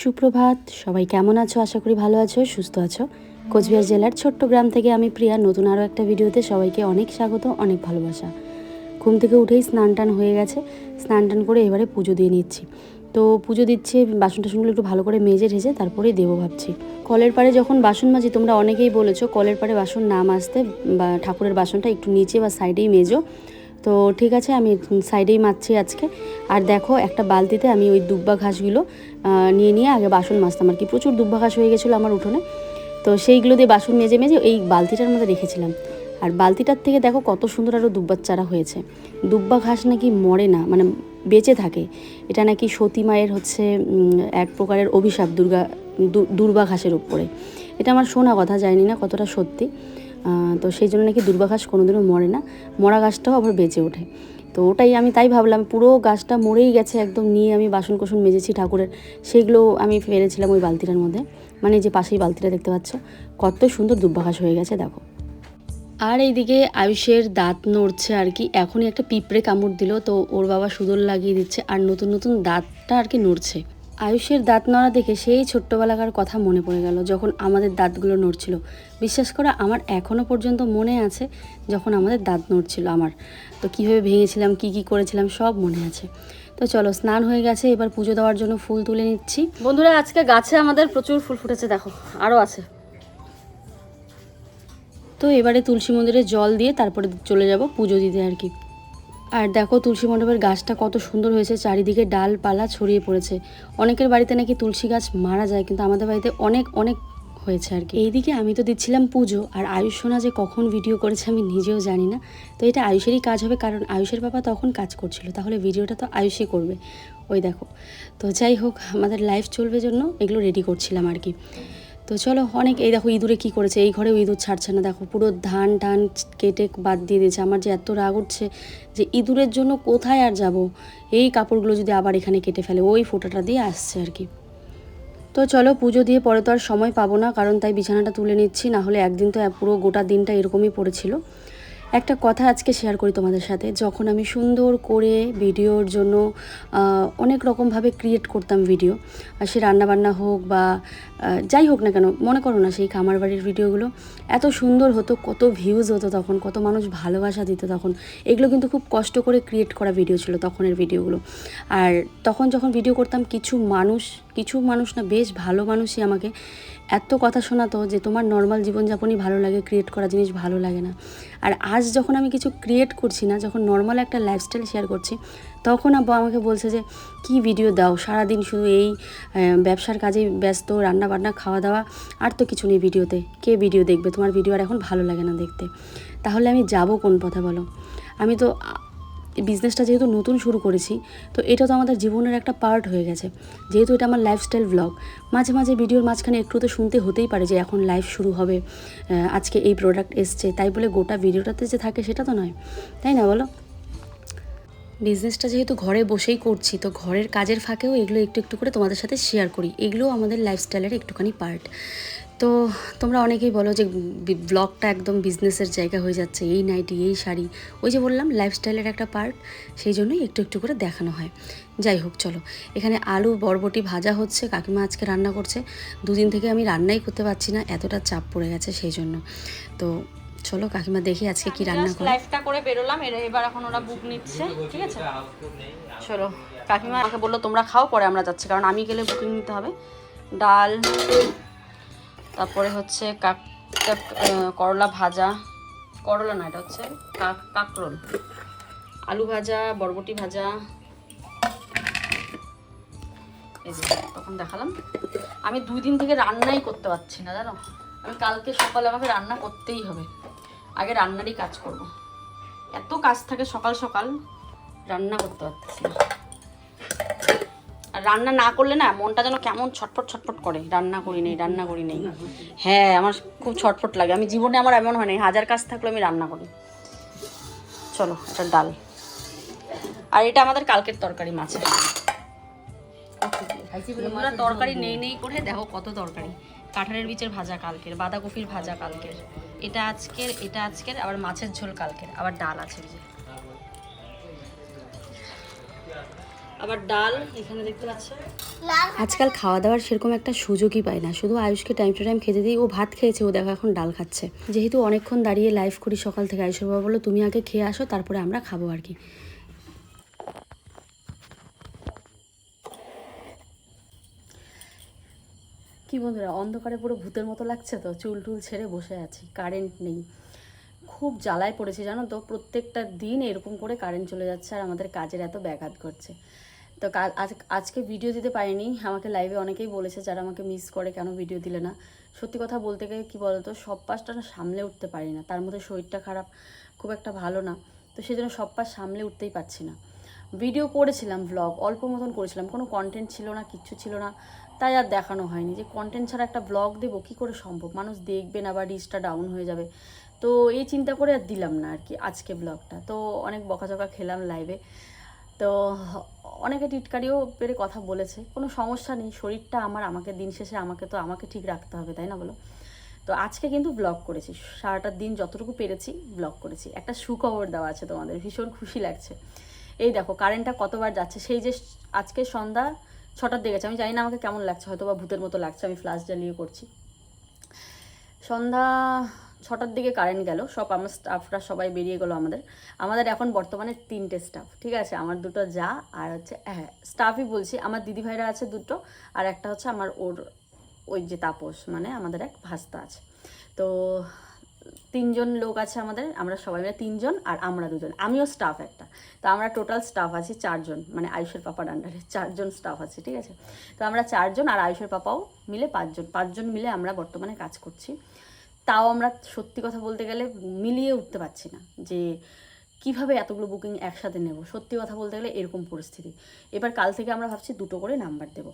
সুপ্রভাত, সবাই কেমন আছো? আশা করি ভালো আছো, সুস্থ আছো। কোচবিহার জেলার ছোট্ট গ্রাম থেকে আমি প্রিয়া, নতুন আরও একটা ভিডিওতে সবাইকে অনেক স্বাগত, অনেক ভালোবাসা। ঘুম থেকে উঠেই স্নান টান হয়ে গেছে, স্নান টান করে এবারে পুজো দিয়ে নিচ্ছি। তো পুজো দিচ্ছে, বাসন টাসনগুলো একটু ভালো করে মেজে ঢেজে তারপরেই দেবো ভাবছি। কলের পাড়ে যখন বাসন মাজি, তোমরা অনেকেই বলেছ কলের পাড়ে বাসন না মাজতে বা ঠাকুরের বাসনটা একটু নিচে বা সাইডেই মেজো। তো ঠিক আছে, আমি সাইডেই মারছি আজকে। আর দেখো, একটা বালতিতে আমি ওই দুব্বা ঘাসগুলো নিয়ে নিয়ে আগে বাসন মাজতাম আর কি। প্রচুর ঘাস হয়ে গেছিল আমার উঠোনে। তো সেইগুলো দিয়ে বাসন মেজে মেজে এই বালতিটার মধ্যে রেখেছিলাম। আর বালতিটার থেকে দেখো কত সুন্দর আরও দুব্বার চারা হয়েছে। দুব্বা ঘাস নাকি মরে না মানে বেঁচে থাকে। এটা নাকি সতী মায়ের হচ্ছে এক প্রকারের অভিশাপ দুর্গা দুর্বা ঘাসের উপরে। এটা আমার শোনা কথা, জানি না কতটা সত্যি। তো সেই জন্য নাকি দুর্বা ঘাস কোনোদিনও মরে না। মরা ঘাসটাও আবার বেঁচে ওঠে। তো ওটাই আমি তাই ভাবলাম, পুরো গাছটা মরেই গেছে একদম নিয়ে আমি বাসন কোসন মেজেছি ঠাকুরের। সেগুলো আমি ফেলেছিলাম ওই বালতিটার মধ্যে। মানে যে পাশেই বালতিটা দেখতে পাচ্ছ, কত সুন্দর দুব্বাঘাস হয়ে গেছে, দেখো। আর এইদিকে আয়ুষের দাঁত নড়ছে আর কি, এখনই একটা পিঁপড়ে কামড় দিল, তো ওর বাবা সুদর লাগিয়ে দিচ্ছে, আর নতুন নতুন দাঁতটা আর কি নড়ছে। আয়ুষের দাঁত নড়া দেখে সেই ছোট্টবেলাকার কথা মনে পড়ে গেল যখন আমাদের দাঁতগুলো নড়ছিল। বিশ্বাস করা আমার এখনও পর্যন্ত মনে আছে যখন আমাদের দাঁত নড়ছিল আমার। তো কীভাবে ভেঙেছিলাম কি কি করেছিলাম সব মনে আছে। তো চলো স্নান হয়ে গেছে এবার পুজো দেওয়ার জন্য ফুল তুলে নিচ্ছি। বন্ধুরা আজকে গাছে আমাদের প্রচুর ফুল ফুটেছে দেখো আরও আছে। তো এবারে তুলসী মন্দিরে জল দিয়ে তারপরে চলে যাব পুজো দিতে আর কি। আর দেখো তুলসী মণ্ডপের গাছটা কত সুন্দর হয়েছে, চারিদিকে ডালপালা ছড়িয়ে পড়েছে। অনেকের বাড়িতে নাকি তুলসী গাছ মারা যায়, কিন্তু আমাদের বাড়িতে অনেক অনেক হয়েছে আর কি। এইদিকে আমি তো দিচ্ছিলাম পুজো, আর আয়ুষ সোনা যে কখন ভিডিও করেছে আমি নিজেও জানি না। তো এটা আয়ুষেরই কাজ হবে, কারণ আয়ুষের বাবা তখন কাজ করছিল, তাহলে ভিডিওটা তো আয়ুষই করবে। ওই দেখো। তো যাই হোক, আমাদের লাইফ চলবে জন্য, এগুলো রেডি করছিলাম আর কি। তো চলো, অনেক, এই দেখো ইঁদুরে কী করেছে, এই ঘরেও ইঁদুর ছাড়ছে না। দেখো, পুরো ধান টান কেটে বাদ দিয়ে দিয়েছে। আমার যে এত রাগ উঠছে যে ইঁদুরের জন্য কোথায় আর যাব? এই কাপড়গুলো যদি আবার এখানে কেটে ফেলে, ওই ফোঁটাটা দিয়ে আসছে আর কি। তো চলো, পুজো দিয়ে পরে তো আর সময় পাবো না, কারণ তাই বিছানাটা তুলে নিচ্ছি, না হলে একদিন তো পুরো গোটা দিনটা এরকমই পড়েছিল। একটা কথা আজকে শেয়ার করি তোমাদের সাথে। যখন আমি সুন্দর করে ভিডিওর জন্য অনেক রকমভাবে ক্রিয়েট করতাম ভিডিও আর সে রান্নাবান্না হোক বা যাই হোক না কেন, মনে করো না সেই খামার বাড়ির ভিডিওগুলো এত সুন্দর হতো, কত ভিউজ হতো তখন, কত মানুষ ভালোবাসা দিত তখন। এগুলো কিন্তু খুব কষ্ট করে ক্রিয়েট করা ভিডিও ছিল তখনের ভিডিওগুলো আর তখন যখন ভিডিও করতাম, কিছু মানুষ কিছু মানুষ না, বেশ ভালো মানুষই আমাকে এত কথা শোনাতো যে তোমার নর্মাল জীবনযাপনই ভালো লাগে ক্রিয়েট করা জিনিস ভালো লাগে না। আর আজ যখন আমি কিছু ক্রিয়েট করছি না, যখন নর্মাল একটা লাইফস্টাইল শেয়ার করছি, তখন আব্বা আমাকে বলছে যে, কি ভিডিও দাও? সারাদিন শুধু এই ব্যবসার কাজেই ব্যস্ত রান্না বান্না খাওয়া দাওয়া আর তো কিছু নেই ভিডিওতে কে ভিডিও দেখবে? তোমার ভিডিও আর এখন ভালো লাগে না দেখতে। তাহলে আমি যাব কোন পথে বলো? আমি তো বিজনেসটা যেহেতু নতুন শুরু করেছি, তো এটা তো আমাদের জীবনের একটা পার্ট হয়ে গেছে। যেহেতু এটা আমার লাইফস্টাইল ব্লগ মাঝে মাঝে ভিডিওর মাঝখানে একটু তো শুনতে হতেই পারে যে এখন লাইভ শুরু হবে আজকে এই প্রোডাক্ট এসছে, তাই বলে গোটা ভিডিওটাতে যে থাকে সেটা তো নয়, তাই না বলো? বিজনেসটা যেহেতু ঘরে বসেই করছি, তো ঘরের কাজের ফাঁকেও এগুলো একটু একটু করে তোমাদের সাথে শেয়ার করি, এগুলোও আমাদের লাইফস্টাইলের একটুখানি পার্ট তো তোমরা অনেকেই বলো যে ব্লগটা একদম বিজনেসের জায়গা হয়ে যাচ্ছে এই নাইটি এই শাড়ি। ওই যে বললাম লাইফস্টাইলের একটা পার্ট সেই জন্যই একটু একটু করে দেখানো হয়। যাই হোক চলো। এখানে আলু বরবটি ভাজা হচ্ছে কাকিমা আজকে রান্না করছে। দুদিন থেকে আমি রান্নাই করতে পারছি না এতটা চাপ পড়ে গেছে সেই জন্য। তো চলো কাকিমা দেখি আজকে কি রান্না করে। লাইফটা করে বেরোলাম এরা- এবার এখন ওরা বুক নিচ্ছে ঠিক আছে? চলো কাকিমা আমাকে বলল তোমরা খাও পরে আমরা যাচ্ছি। কারণ আমি গেলে বুকিং নিতে হবে। ডাল তারপরে হচ্ছে কাক করলা ভাজা। করলা না, এটা হচ্ছে কাক, কাকরোল। আলু ভাজা, বরবটি ভাজা। এই যে, তখন দেখালাম। আমি দুই দিন থেকে রান্নাই করতে পারছি না, জানো? আমি কালকে সকালে আমাকে রান্না করতেই হবে। আগে রান্নারই কাজ করব। এত কাজ থাকে সকাল সকাল, রান্না করতে পারতেছি না। রান্না না করলে না মনটা যেন কেমন ছটফট ছটফট করে। রান্না করি নেই, রান্না করি নেই। হ্যাঁ আমার খুব ছটফট লাগে। আমি জীবনে আমার এমন হয় নাই, হাজার কাজ থাকলে আমি রান্না করি। চলো এটা ডাল। আর এটা আমাদের কালকের তরকারি মাছের তরকারি নেই নেই করে দেখো কত তরকারি। কাঁঠালের বীজের ভাজা কালকের, বাঁধাকপির ভাজা কালকের। এটা আজকের এটা আজকের, আবার মাছের ঝোল কালকের, আবার ডাল আছে। আবার ডাল এখানে দেখতে পাচ্ছ? আজকাল খাওয়া দাওয়ার সেরকম একটা সুযোগই পায় না। শুধু আয়ুষকে টাইম টু টাইম খেতে দিই। ও ভাত খেয়েছে ও দেখো এখন ডাল খাচ্ছে। যেহেতু অনেকক্ষণ দাঁড়িয়ে লাইভ করি সকাল থেকে আয়ুষের বাবা বলল তুমি আগে খেয়ে আসো তারপরে আমরা খাব আর কি। কি বন্ধুরা অন্ধকারে পুরো ভূতের মতো লাগছে তো? চুল টুল ছেড়ে বসে আছি কারেন্ট নেই। খুব জ্বালায় পড়েছে জানো তো? প্রত্যেকটা দিন এরকম করে কারেন্ট চলে যাচ্ছে আর আমাদের কাজের এত ব্যাঘাত ঘটছে। তো আজকে ভিডিও দিতে পারিনি। আমাকে লাইভে অনেকেই বলেছে যারা আমাকে মিস করে কেন ভিডিও দিলে না। সত্যি কথা বলতে গেলে কী বলতো, সব পাশটা না সামলে উঠতে পারি না। তার মধ্যে শরীরটা খারাপ, খুব একটা ভালো না। তো সেই জন্য সব পাশ সামলে উঠতেই পারছি না। ভিডিও করেছিলাম ব্লগ অল্প মতন করেছিলাম। কোনো কন্টেন্ট ছিল না, কিচ্ছু ছিল না। তাই আর দেখানো হয়নি। যে কন্টেন্ট ছাড়া একটা ব্লগ দেবো, কী করে সম্ভব? মানুষ দেখবে না বা রিচটা ডাউন হয়ে যাবে। তো এই চিন্তা করে আর দিলাম না আর কি আজকে ব্লগটা তো অনেক বকাঝকা খেলাম লাইভে তো অনেকে টিটকারিও পেরে কথা বলেছে। কোনো সমস্যা নেই, শরীরটা আমার, আমাকে দিন শেষে আমাকে তো, আমাকে ঠিক রাখতে হবে, তাই না বলো? তো আজকে কিন্তু ব্লগ করেছি, সারাটা দিন যতটুকু পেরেছি ব্লগ করেছি। একটা সুখবর দেওয়া আছে তোমাদের, ভীষণ খুশি লাগছে। এই দেখো কারেন্টটা কতবার যাচ্ছে, সেই যে আজকে সন্ধ্যা ছটার দিকে আমি জানি না আমাকে কেমন লাগছে হয়তো বা ভূতের মতো লাগছে, আমি ফ্লাশ জ্বালিয়ে করছি। সন্ধ্যা ছটার দিকে কারেন্ট গেল, সব আমার স্টাফরা সবাই বেরিয়ে গেলো আমাদের। আমাদের এখন বর্তমানে তিনটে স্টাফ ঠিক আছে? আমার দুটো যা, আর হচ্ছে হ্যাঁ স্টাফই বলছি, আমার দিদিভাইরা আছে দুটো, আর একটা হচ্ছে আমার ওর, ওই যে তাপস মানে আমাদের এক ভাস্তা আছে। তো তিনজন লোক আছে আমাদের, আমরা সবাই মিলে তিনজন, আর আমরা দুজন। আমিও স্টাফ একটা। তো আমরা টোটাল স্টাফ আছি চারজন মানে আয়ুষের পাপার আন্ডারে চারজন স্টাফ আছে, ঠিক আছে? তো আমরা চারজন আর আয়ুষের পাপাও মিলে পাঁচজন পাঁচজন মিলে আমরা বর্তমানে কাজ করছি। তাও আমরা সত্যি কথা বলতে গেলে মিলিয়ে উঠতে পারছি না যে কীভাবে এতগুলো বুকিং একসাথে নেব। সত্যি কথা বলতে গেলে এরকম পরিস্থিতি। এবার কাল থেকে আমরা ভাবছি দুটো করে নাম্বার দেবো।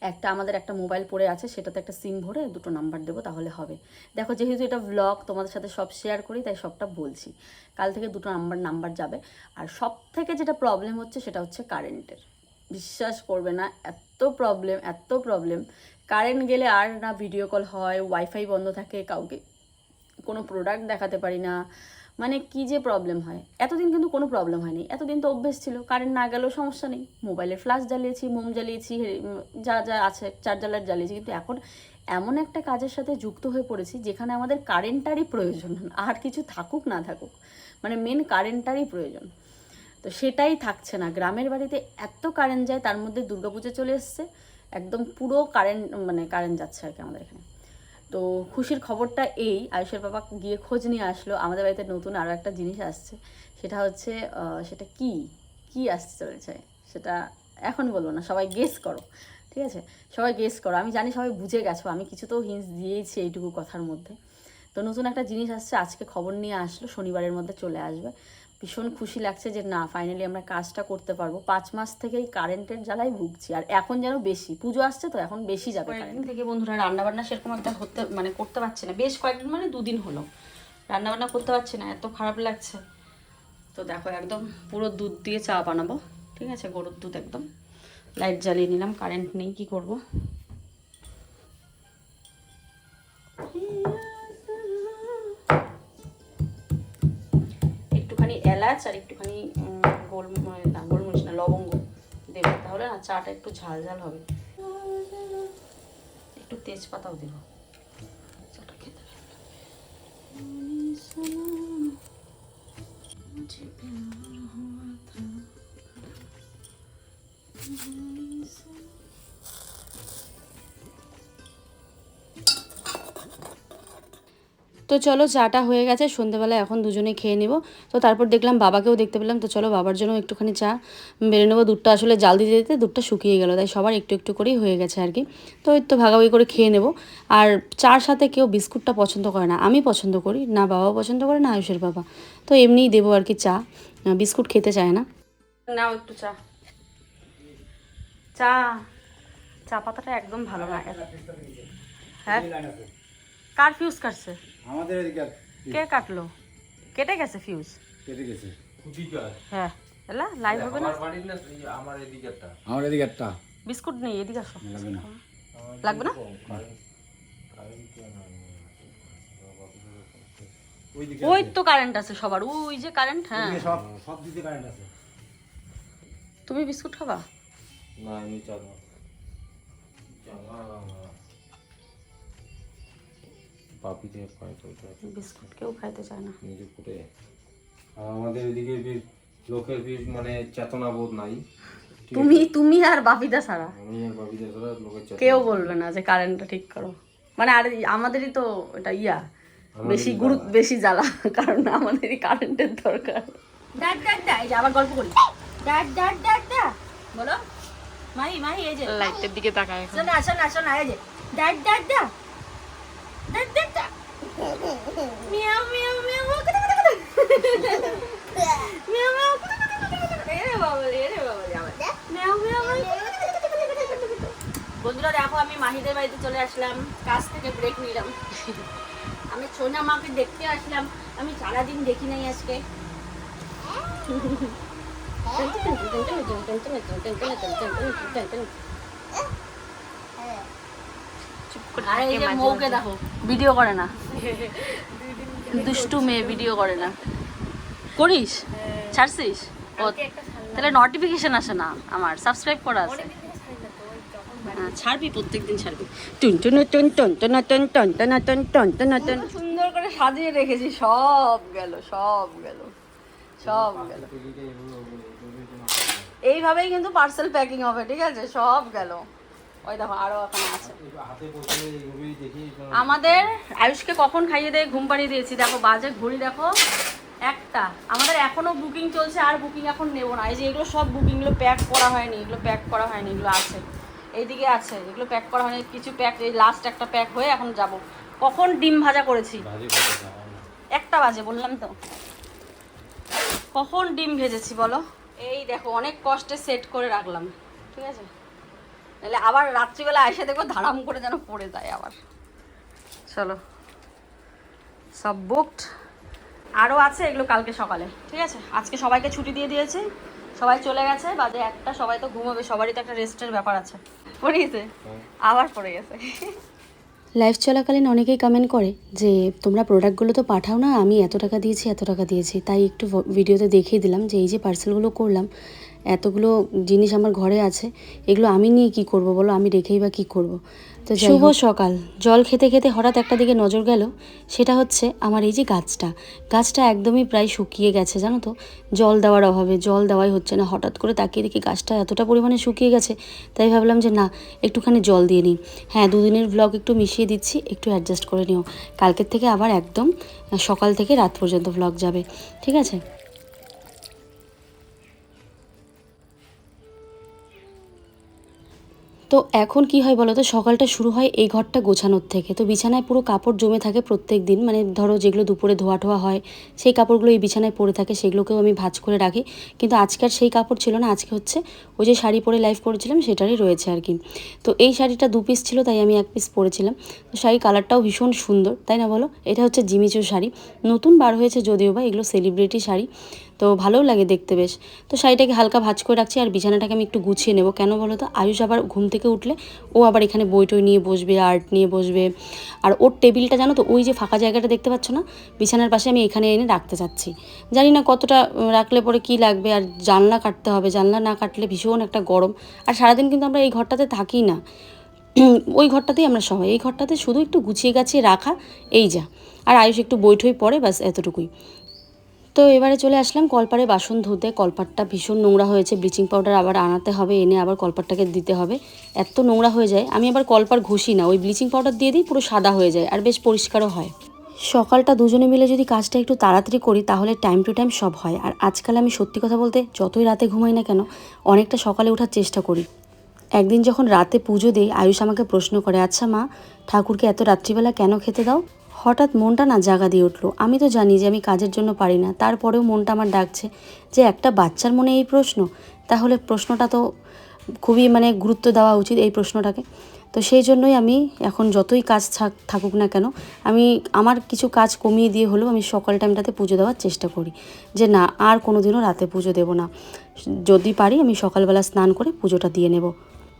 একটা আমাদের একটা মোবাইল পড়ে আছে, সেটাতে একটা সিম ভরে দুটো নাম্বার দেবো, তাহলে হবে। দেখো, যেহেতু এটা ব্লগ তোমাদের সাথে সব শেয়ার করি, তাই সবটা বলছি। কাল থেকে দুটো নাম্বার নাম্বার যাবে। আর সব থেকে যেটা প্রবলেম হচ্ছে, সেটা হচ্ছে কারেন্টের বিশ্বাস করবে না, এত প্রবলেম এত প্রবলেম কারেন্ট গেলে আর না ভিডিও কল হয় ওয়াইফাই বন্ধ থাকে, কাউকে কোনো প্রোডাক্ট দেখাতে পারি না। মানে কি যে প্রবলেম হয়? এতদিন কিন্তু কোনো প্রবলেম হয়নি। এতদিন তো অভ্যেস ছিল কারেন্ট না গেলেও সমস্যা নেই। মোবাইলে ফ্ল্যাশ জ্বালিয়েছি মোম জ্বালিয়েছি যা যা আছে চার্জার জ্বালিয়েছি। কিন্তু এখন এমন একটা কাজের সাথে যুক্ত হয়ে পড়েছি, যেখানে আমাদের কারেন্টারই প্রয়োজন। আর কিছু থাকুক, না থাকুক মানে মেন কারেন্টারই প্রয়োজন। তো সেটাই থাকছে না। গ্রামের বাড়িতে এত কারেন্ট যায়, তার মধ্যে দুর্গাপুজো চলে এসছে। একদম পুরো কারেন্ট মানে কারেন্ট যাচ্ছে আর কি আমাদের এখানে। তো খুশির খবরটা এই, আয়ুষের বাবা গিয়ে খোঁজ নিয়ে আসলো। আমাদের বাড়িতে নতুন আরও একটা জিনিস আসছে। সেটা হচ্ছে সেটা কি? কি আসতে চলেছে? সেটা এখন বলব না, সবাই গেস করো, ঠিক আছে? সবাই গেস করো। আমি জানি সবাই বুঝে গেছো, আমি কিছু তো হিন্স দিয়েছি এইটুকু কথার মধ্যে। তো নতুন একটা জিনিস আসছে, আজকে খবর নিয়ে আসলো, শনিবারের মধ্যে চলে আসবে। ভীষণ খুশি লাগছে যে না ফাইনালি আমরা কাজটা করতে পারব। পাঁচ মাস থেকেই কারেন্টের জ্বালাই ভুগছি। আর এখন যেন বেশি, পুজো আসছে তো, এখন বেশি যাবে কয়েকদিন থেকে বন্ধুরা রান্না বান্না সেরকম একটা হতে মানে করতে পারছি না। বেশ কয়েকদিন মানে দুদিন হলো। রান্না বান্না করতে পারছি না, এত খারাপ লাগছে। তো দেখো, একদম পুরো দুধ দিয়ে চা বানাবো। ঠিক আছে, গরুর দুধ একদম। লাইট জ্বালিয়ে নিলাম কারেন্ট নেই, কি করব? এলাচ আর একটুখানি গোল মানে না, গোলমরিচ না, লবঙ্গ দেবো তাহলে না চাটা একটু ঝাল ঝাল হবে। একটু তেজপাতাও দেবো। চাটা খেতে তো চলো চাটা হয়ে গেছে সন্ধেবেলা এখন দুজনে খেয়ে নেব। তো তারপর দেখলাম বাবাকেও দেখতে পেলাম তো চলো বাবার জন্য একটুখানি চা বেড়ে নেব। দুধটা আসলে জাল দিতে দিতে দুধটা শুকিয়ে গেল তাই সবার একটু একটু করেই হয়ে গেছে আর কি। তো ওই তো ভাগাভাগি করে খেয়ে নেব। আর চার সাথে কেউ বিস্কুটটা পছন্দ করে না আমি পছন্দ করি না বাবাও পছন্দ করে না আয়ুষের বাবা। তো এমনিই দেবো আর কি চা বিস্কুট খেতে চায় না। নাও একটু চা। চা চা পাতাটা একদম ভালো না। হ্যাঁ। কার ফিউজ কাটছে? আমাদের এদিকে আর কে? কাটলো? কেটে গেছে ফিউজ কেটে গেছে। খুদিকার হ্যাঁ। এলা লাইভ হবে না? আমার বাড়ির না এই আমার এদিকেরটা। আমার এদিকে একটা বিস্কুট নেই এদিকে আসো। লাগবে না। লাগবে না? ওইদিকে ওই তো কারেন্ট আছে সবার। ওই যে কারেন্ট হ্যাঁ। সব সব দিকে কারেন্ট আছে। তুমি বিস্কুট খাবা? না এমনি চাঁদা চাঁদা পাপি দিয়ে পায় তো বিস্কুট কেউ খাইতে চায় না। নিজে করে আমাদের এদিকে লোকের বেশ মানে চেতনা বোধ নাই তুমি তুমি আর বাপিদা ছাড়া। আমি আর বাবি দাসরা লোকের চেতনা কেউ বলবে না যে কারেন্টটা ঠিক করো। মানে আর আমাদেরই তো এটা ইয়া। বেশি গুরুত্ব বেশি জ্বালা। কারণ আমাদেরই কারেন্টের দরকার। ডাক ডাক ডাক এই যে আবার গল্প করি। ডাক ডাক ডাক ডাক বলো। মাহি মাহি এই যে। লাইটের দিকে তাকায় শোনা শোনা শোনা এই যে। ডাক ডাক ডাক ডাক ডাক মিয়াও মিয়াও মিয়াও কোথা কোথা কোথা মিয়াও মিয়াও কোথা কোথা কোথা কোথা এরে বাবা এরে বাবা মিয়াও মিয়াও বন্ধুরা দেখো আমি মাহিদের বাড়িতে চলে আসলাম। কাজ থেকে ব্রেক নিলাম। আমি সোনা মাকে দেখতে আসলাম। আমি সারাদিন দেখি নাই আজকে। আরে এই যে মৌকে দেখো ভিডিও করে না দুষ্টু মেয়ে ভিডিও করে না করিস ছাড়ছিস ও তাহলে নোটিফিকেশন আসে না আমার সাবস্ক্রাইব করা আছে হ্যাঁ, ছাড়বি প্রত্যেকদিন ছাড়বি টুন টুন টুন টুন টুন টুন টুন টুন টুন টুন টুন টুন সুন্দর করে সাজিয়ে রেখেছি সব গেল সব গেল সব গেল এইভাবেই কিন্তু পার্সেল প্যাকিং হবে ঠিক আছে সব গেল ওই দেখো আরও এখানে আছে। আমাদের আয়ুষকে কখন খাইয়ে দিয়ে ঘুম পাড়িয়ে দিয়েছি? দেখো বাজে ঘড়ি দেখো। একটা। আমাদের এখনও বুকিং চলছে আর বুকিং এখন নেব না। এই যে এগুলো সব বুকিংগুলো প্যাক করা হয়নি এগুলো প্যাক করা হয়নি এগুলো আছে। এইদিকে আছে এগুলো প্যাক করা হয়নি কিছু প্যাক এই লাস্ট একটা প্যাক হয়ে এখন যাব। কখন ডিম ভাজা করেছি। একটা বাজে বললাম তো। কখন ডিম ভেজেছি বলো? এই দেখো অনেক কষ্টে সেট করে রাখলাম। ঠিক আছে? নাহলে আবার রাত্রিবেলা এসে দেখব ধারাম করে যেন পড়ে যায় আবার। চলো। সব বুকড আরও আছে এগুলো কালকে সকালে ঠিক আছে? আজকে সবাইকে ছুটি দিয়ে দিয়েছি। সবাই চলে গেছে বাজে একটা সবাই তো ঘুমাবে সবারই তো একটা রেস্টের ব্যাপার আছে। পড়ে গেছে? আবার পড়ে গেছে। লাইভ চলাকালীন অনেকেই কমেন্ট করে যে তোমরা প্রোডাক্টগুলো তো পাঠাও না আমি এত টাকা দিয়েছি এত টাকা দিয়েছি। তাই একটু ভিডিওতে দেখিয়ে দিলাম যে এই যে পার্সেলগুলো করলাম এতগুলো জিনিস আমার ঘরে আছে এগুলো আমি নিয়ে কি করব বলো? আমি রেখেই বা কী করব? তো শুভ সকাল। জল খেতে খেতে হঠাৎ একটা দিকে নজর গেল সেটা হচ্ছে আমার এই যে গাছটা। গাছটা একদমই প্রায় শুকিয়ে গেছে জানো তো? জল দেওয়ার অভাবে জল দেওয়াই হচ্ছে না। হঠাৎ করে তাকিয়ে দেখি গাছটা এতটা পরিমাণে শুকিয়ে গেছে তাই ভাবলাম যে না একটুখানি জল দিয়ে নিই। হ্যাঁ দুদিনের ব্লগ একটু মিশিয়ে দিচ্ছি একটু অ্যাডজাস্ট করে নিও। কালকের থেকে আবার একদম সকাল থেকে রাত পর্যন্ত ব্লগ যাবে। ঠিক আছে? তো এখন কি হয় বলো তো? সকালটা শুরু হয় এই ঘরটা গোছানোর থেকে। তো বিছানায় পুরো কাপড় জমে থাকে প্রত্যেক দিন। মানে ধরো যেগুলো দুপুরে ধোয়া ঠোয়া হয়, সেই কাপড়গুলো এই বিছানায় পড়ে থাকে, সেগুলোকেও আমি ভাজ করে রাখি। কিন্তু আজকের সেই কাপড় ছিল না, আজকে হচ্ছে ওই যে শাড়ি পরে লাইভ করেছিলাম, সেটারই রয়েছে আর কি। তো এই শাড়িটা দু পিস ছিল, তাই আমি এক পিস পরেছিলাম। তো শাড়ির কালারটাও ভীষণ সুন্দর, তাই না বলো? এটা হচ্ছে জিমিচু শাড়ি। নতুন বার হয়েছে যদিও বা, এগুলো সেলিব্রিটি শাড়ি। তো ভালোও লাগে দেখতে বেশ। তো শাড়িটাকে হালকা ভাঁজ করে রাখছি আর বিছানাটাকে আমি একটু গুছিয়ে নেব। কেন বলো তো? আয়ুষ আবার ঘুম থেকে উঠলে ও আবার এখানে বই টই নিয়ে বসবে, আর্ট নিয়ে বসবে। আর ওর টেবিলটা জানো তো, ওই যে ফাঁকা জায়গাটা দেখতে পাচ্ছ না? বিছানার পাশে আমি এখানে এনে রাখতে চাচ্ছি। জানি না কতটা রাখলে পরে কি লাগবে আর জানলা কাটতে হবে। জানলা না কাটলে ভীষণ একটা গরম। আর সারাদিন কিন্তু আমরা এই ঘরটাতে থাকি না। ওই ঘরটাতেই আমরা সবাই। এই ঘরটাতে শুধু একটু গুছিয়ে গাছিয়ে রাখা, এই যা। আর আয়ুষ একটু বৈঠই পড়ে, ব্যাস, এতটুকুই। তো এবারে চলে আসলাম কলপারে বাসন ধুতে। কলপারটা ভীষণ নোংরা হয়েছে ব্লিচিং পাউডার আবার আনাতে হবে, এনে আবার কলপারটাকে দিতে হবে। এত নোংরা হয়ে যায়, আমি আবার কলপার ঘষি না, ওই ব্লিচিং পাউডার দিয়ে দিই পুরো সাদা হয়ে যায় আর বেশ পরিষ্কারও হয়। সকালটা দুজনে মিলে যদি কাজটা একটু তাড়াতাড়ি করি, তাহলে টাইম টু টাইম সব হয়। আর আজকাল আমি সত্যি কথা বলতে যতই রাতে ঘুমাই না কেন, অনেকটা সকালে ওঠার চেষ্টা করি। একদিন যখন রাতে পুজো দিই, আয়ুষ আমাকে প্রশ্ন করে আচ্ছা মা, ঠাকুরকে এত রাত্রিবেলা কেন খেতে দাও? হঠাৎ মনটা না জাগা দিয়ে উঠল। আমি তো জানি যে আমি কাজের জন্য পারি না। তারপরেও মনটা আমার ডাকছে যে, একটা বাচ্চার মনে এই প্রশ্ন? তাহলে প্রশ্নটা তো খুবই মানে গুরুত্ব দেওয়া উচিত এই প্রশ্নটাকে। তো সেই জন্যই আমি এখন যতই কাজ থাকুক না কেন, আমি আমার কিছু কাজ কমিয়ে দিয়ে হলেও আমি সকাল টাইমটাতে পুজো দেওয়ার চেষ্টা করি। যে না, আর কোনো দিনও রাতে পুজো দেব না। যদি পারি আমি সকালবেলা স্নান করে পুজোটা দিয়ে নেব।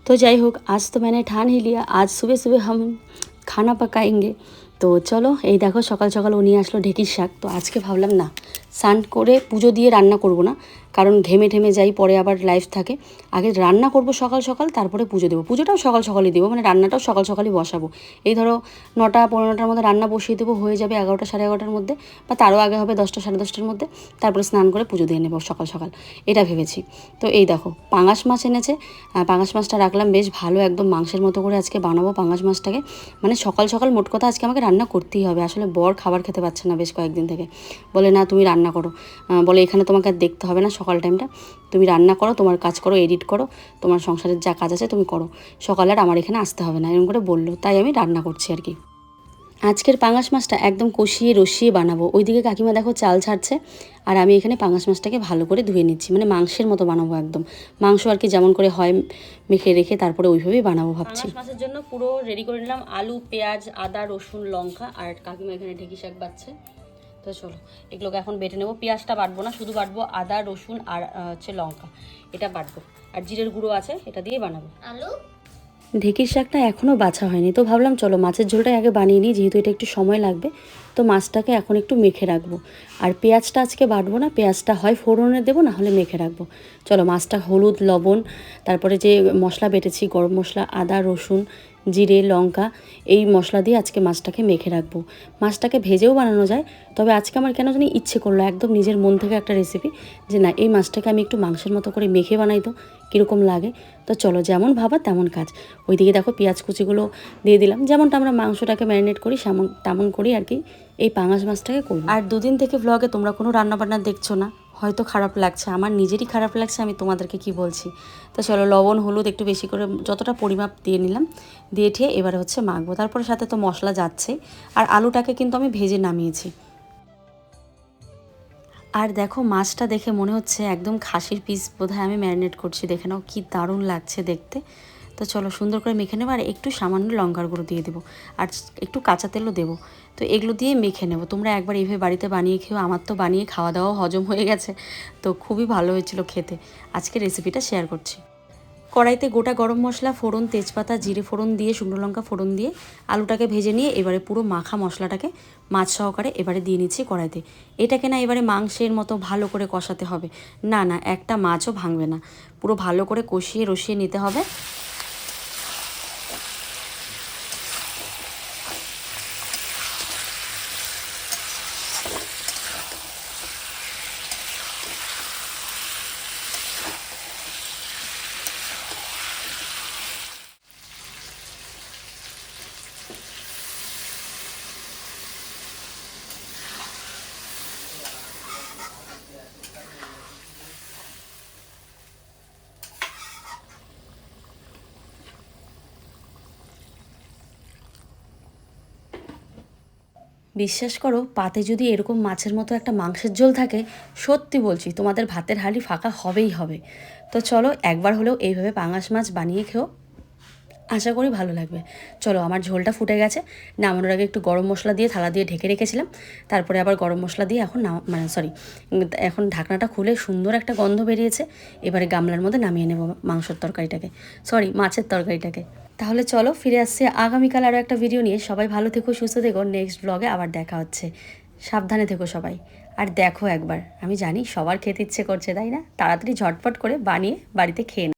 তো যাই হোক, আজ তো মানে ঠান হিলিয়া, আজ সুবে সুবে হাম খানা পাকাইঙ্গে তো চলো এই দেখো সকাল সকাল উনি আসলো ঢেঁকির শাক তো আজকে ভাবলাম না স্নান করে পুজো দিয়ে রান্না করব না। কারণ ঘেমে ঠেমে যাই, পরে আবার লাইফ থাকে। আগে রান্না করব সকাল সকাল, তারপরে পুজো দেবো। পুজোটাও সকাল সকালই দেবো মানে রান্নাটাও সকাল সকালই বসাবো। এই ধরো নটা পনেরো নটার মধ্যে রান্না বসিয়ে দেবো, হয়ে যাবে এগারোটা সাড়ে এগারোটার মধ্যে, বা তারও আগে হবে দশটা সাড়ে দশটার মধ্যে, তারপরে স্নান করে পুজো দিয়ে নেব সকাল সকাল। এটা ভেবেছি। তো এই দেখো, পাঙাশ মাছ এনেছে। পাঙাশ মাছটা রাখলাম, বেশ ভালো একদম মাংসের মতো করে আজকে বানাবো পাঙাশ মাছটাকে। মানে সকাল সকাল মোট কথা আজকে আমাকে রান্না করতেই হবে। আসলে বর খাবার খেতে পারছে না বেশ কয়েকদিন থেকে। বলে, না, তুমি রান্না করো। বলে এখানে তোমাকে আর দেখতে হবে না সকাল টাইমটা তুমি রান্না করো, তোমার কাজ করো এডিট করো, তোমার সংসারের যা কাজ আছে তুমি করো। সকালে আর আমার এখানে আসতে হবে না, এরকম করে বলল, তাই আমি রান্না করছি আর কি। আজকের পাঙাশ মাছটা একদম কষিয়ে রসিয়ে বানাবো। ওইদিকে কাকিমা দেখো চাল ছাড়ছে, আর আমি এখানে পাঙাশ মাছটাকে ভালো করে ধুয়ে নিচ্ছি। মানে মাংসের মতো বানাবো একদম। মাংস আর কি যেমন করে হয় মেখে রেখে তারপরে ওইভাবেই বানাবো ভাবছি। মাছের জন্য পুরো রেডি করে নিলাম আলু, পেঁয়াজ, আদা, রসুন, লঙ্কা, আর কাকিমা এখানে ঢেকি শাক বাচ্ছে তো চলো এগুলোকে এখন বেটে নেব। পেঁয়াজটা বাটবো না শুধু বাটবো আদা রসুন আর হচ্ছে লঙ্কা। এটা বাটবো। আর জিরের গুঁড়ো আছে এটা দিয়ে বানাবো। আলু? ঢেঁকির শাকটা এখনও বাছা হয়নি। তো ভাবলাম চলো মাছের ঝোলটাই আগে বানিয়ে নিই যেহেতু এটা একটু সময় লাগবে। তো মাছটাকে এখন একটু মেখে রাখব। আর পেঁয়াজটা আজকে বাটবো না পেঁয়াজটা হয় ফোড়নে দেবো না হলে মেখে রাখব। চলো মাছটা হলুদ লবণ তারপরে যে মশলা বেটেছি গরম মশলা আদা রসুন জিরে, লঙ্কা, এই মশলা দিয়ে আজকে মাছটাকে মেখে রাখব। মাছটাকে ভেজেও বানানো যায়, তবে আজকে আমার কেন জানি ইচ্ছে করল, একদম নিজের মন থেকে একটা রেসিপি যে না, এই মাছটাকে আমি একটু মাংসের মতো করে মেখে বানাই তো, কীরকম লাগে? তো চলো, যেমন ভাবা তেমন কাজ। ওইদিকে দেখো পেঁয়াজ কুচিগুলো দিয়ে দিলাম, যেমনটা আমরা মাংসটাকে ম্যারিনেট করি, সেমন, তেমন করি আর কি এই পাঙাশ মাছটাকে করব। আর দুদিন থেকে ব্লগে তোমরা কোনো রান্নাবান্না দেখছ না? হয়তো খারাপ লাগছে, আমার নিজেরই খারাপ লাগছে, আমি তোমাদেরকে কি বলছি? তো চলো, লবণ, হলুদ একটু বেশি করে, যতটা পরিমাপ দিয়ে নিলাম, দিয়ে ঠিয়ে এবারে হচ্ছে মাখবো। তারপরে সাথে তো মশলা যাচ্ছে, আর আলুটাকে কিন্তু আমি ভেজে নামিয়েছি। আর দেখো, মাছটা দেখে মনে হচ্ছে একদম খাসির পিস বোধহয় আমি ম্যারিনেট করছি, দেখে নাও কী দারুণ লাগছে দেখতে। তো চলো সুন্দর করে মেখে নেব আর একটু সামান্য লঙ্কার গুঁড়ো দিয়ে দেবো। আর একটু কাঁচা তেলও দেবো। তো এগুলো দিয়ে মেখে নেব। তোমরা একবার এইভাবে বাড়িতে বানিয়ে খেও আমার তো বানিয়ে খাওয়া দাওয়া হজম হয়ে গেছে। তো খুবই ভালো হয়েছিল খেতে। আজকে রেসিপিটা শেয়ার করছি। কড়াইতে গোটা গরম মশলা, ফোড়ন, তেজপাতা, জিরে ফোড়ন দিয়ে, শুকনো লঙ্কা ফোড়ন দিয়ে আলুটাকে ভেজে নিয়ে এবারে পুরো মাখা মশলাটাকে মাছ সহকারে এবারে দিয়ে নিচ্ছি কড়াইতে। এটাকে না এবারে মাংসের মতো ভালো করে কষাতে হবে। না না, একটা মাছও ভাঙবে না। পুরো ভালো করে কষিয়ে, রসিয়ে নিতে হবে। বিশ্বাস করো, পাতে যদি এরকম মাছের মতো একটা মাংসের ঝোল থাকে, সত্যি বলছি তোমাদের ভাতের হাঁড়ি ফাঁকা হবেই হবে। তো চলো, একবার হলেও এইভাবে পাঙাশ মাছ বানিয়ে খেও। আশা করি ভালো লাগবে। চলো, আমার ঝোলটা ফুটে গেছে। নামানোর আগে একটু গরম মশলা দিয়ে থালা দিয়ে ঢেকে রেখেছিলাম। তারপরে আবার গরম মশলা দিয়ে এখন নাম মানে সরি এখন ঢাকনাটা খুলে সুন্দর একটা গন্ধ বেরিয়েছে। এবারে গামলার মধ্যে নামিয়ে নেব মাংসের তরকারিটাকে। সরি মাছের তরকারিটাকে। তাহলে চলো ফিরে আসছে। আগামীকাল আরও একটা ভিডিও নিয়ে। সবাই ভালো থেকো, সুস্থ থেকো। নেক্সট ব্লগে আবার দেখা হচ্ছে। সাবধানে থেকো সবাই। আর দেখো একবার। আমি জানি সবার খেতে ইচ্ছে করছে, তাই না? তাড়াতাড়ি ঝটপট করে বানিয়ে বাড়িতে খেয়ে।